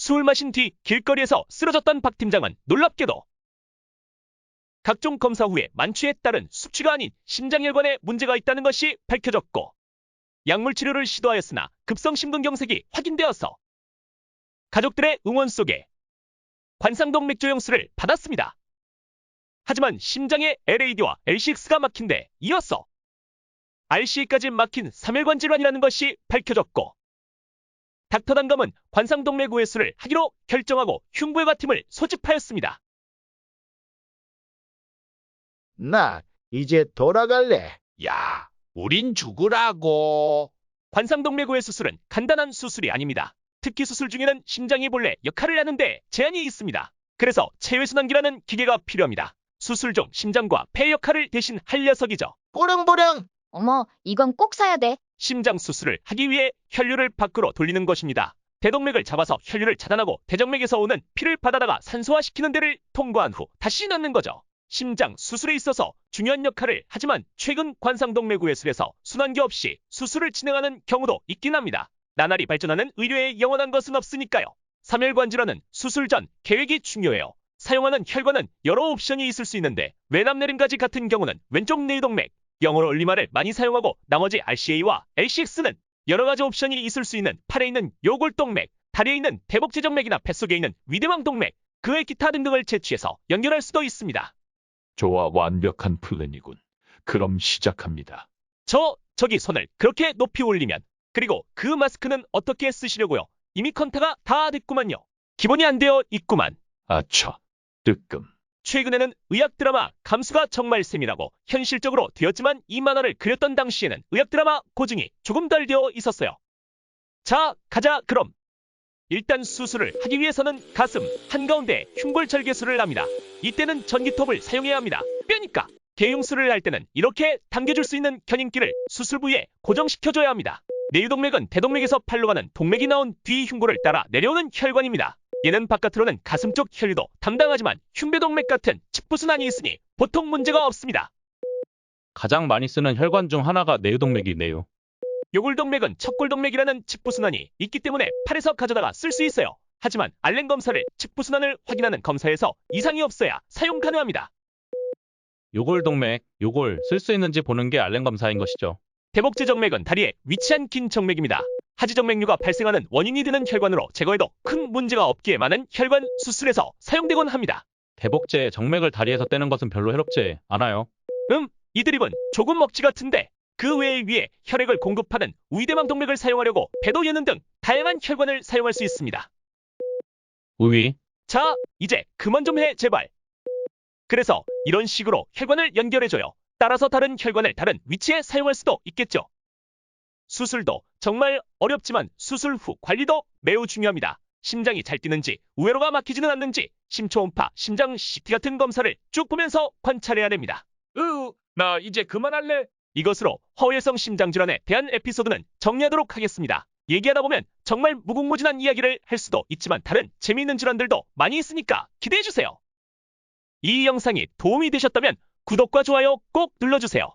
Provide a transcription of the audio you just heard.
술을 마신 뒤 길거리에서 쓰러졌던 박 팀장은 놀랍게도 각종 검사 후에 만취에 따른 숙취가 아닌 심장혈관에 문제가 있다는 것이 밝혀졌고 약물 치료를 시도하였으나 급성 심근경색이 확인되어서 가족들의 응원 속에 관상동 맥조영수를 받았습니다. 하지만 심장의 LAD와 L6가 막힌 데 이어서 RC까지 막힌 3혈관 질환이라는 것이 밝혀졌고 닥터 단검은 관상동맥 우회수를 하기로 결정하고 흉부외과 팀을 소집하였습니다. 나 이제 돌아갈래. 야, 우린 죽으라고. 관상동맥우회 수술은 간단한 수술이 아닙니다. 특히 수술 중에는 심장이 본래 역할을 하는데 제한이 있습니다. 그래서 체외순환기라는 기계가 필요합니다. 수술 중 심장과 폐 역할을 대신 할 녀석이죠. 보령보령. 어머, 이건 꼭 사야 돼. 심장 수술을 하기 위해 혈류를 밖으로 돌리는 것입니다. 대동맥을 잡아서 혈류를 차단하고 대정맥에서 오는 피를 받아다가 산소화시키는 데를 통과한 후 다시 넣는 거죠. 심장 수술에 있어서 중요한 역할을 하지만 최근 관상동맥우회술에서 순환기 없이 수술을 진행하는 경우도 있긴 합니다. 나날이 발전하는 의료에 영원한 것은 없으니까요. 3혈관 질환은 수술 전 계획이 중요해요. 사용하는 혈관은 여러 옵션이 있을 수 있는데 외납내림까지 같은 경우는 왼쪽 내동맥, 영어로 올리마를 많이 사용하고 나머지 RCA와 LCX는 여러 가지 옵션이 있을 수 있는 팔에 있는 요골동맥, 다리에 있는 대복제정맥이나 뱃 속에 있는 위대망동맥, 그외 기타 등등을 채취해서 연결할 수도 있습니다. 좋아, 완벽한 플랜이군. 그럼 시작합니다. 저, 저기 손을 그렇게 높이 올리면 그리고 그 마스크는 어떻게 쓰시려고요? 이미 컨타가 다 됐구만요. 기본이 안 되어 있구만. 아차, 뜨끔. 최근에는 의학 드라마 감수가 정말 세밀하고 현실적으로 되었지만 이 만화를 그렸던 당시에는 의학 드라마 고증이 조금 덜 되어 있었어요. 자, 가자 그럼. 일단 수술을 하기 위해서는 가슴 한가운데 흉골 절개술을 합니다. 이때는 전기톱을 사용해야 합니다. 뼈니까 개용술을 할 때는 이렇게 당겨줄 수 있는 견인기를 수술 부위에 고정시켜줘야 합니다. 내유동맥은 대동맥에서 팔로 가는 동맥이 나온 뒤 흉골을 따라 내려오는 혈관입니다. 얘는 바깥으로는 가슴 쪽 혈류도 담당하지만 흉배동맥 같은 측부순환이 있으니 보통 문제가 없습니다. 가장 많이 쓰는 혈관 중 하나가 내유동맥이네요. 요골동맥은 척골동맥이라는 측부순환이 있기 때문에 팔에서 가져다가 쓸 수 있어요. 하지만 알렌 검사를 측부순환을 확인하는 검사에서 이상이 없어야 사용 가능합니다. 요골동맥, 요골 쓸 수 있는지 보는 게 알렌 검사인 것이죠. 대복제정맥은 다리에 위치한 긴 정맥입니다. 하지정맥류가 발생하는 원인이 되는 혈관으로 제거해도 큰 문제가 없기에 많은 혈관 수술에서 사용되곤 합니다. 대복제 정맥을 다리에서 떼는 것은 별로 해롭지 않아요. 음, 이 드립은 조금 먹지 같은데 그 외에 위에 혈액을 공급하는 위대망 동맥을 사용하려고 배도 여는 등 다양한 혈관을 사용할 수 있습니다. 우위, 자, 이제 그만 좀 해, 제발. 그래서 이런 식으로 혈관을 연결해줘요. 따라서 다른 혈관을 다른 위치에 사용할 수도 있겠죠. 수술도 정말 어렵지만 수술 후 관리도 매우 중요합니다. 심장이 잘 뛰는지, 우회로가 막히지는 않는지, 심초음파, 심장 CT 같은 검사를 쭉 보면서 관찰해야 됩니다. 으, 나 이제 그만할래. 이것으로 허혈성 심장질환에 대한 에피소드는 정리하도록 하겠습니다. 얘기하다 보면 정말 무궁무진한 이야기를 할 수도 있지만 다른 재미있는 질환들도 많이 있으니까 기대해주세요. 이 영상이 도움이 되셨다면 구독과 좋아요 꼭 눌러주세요.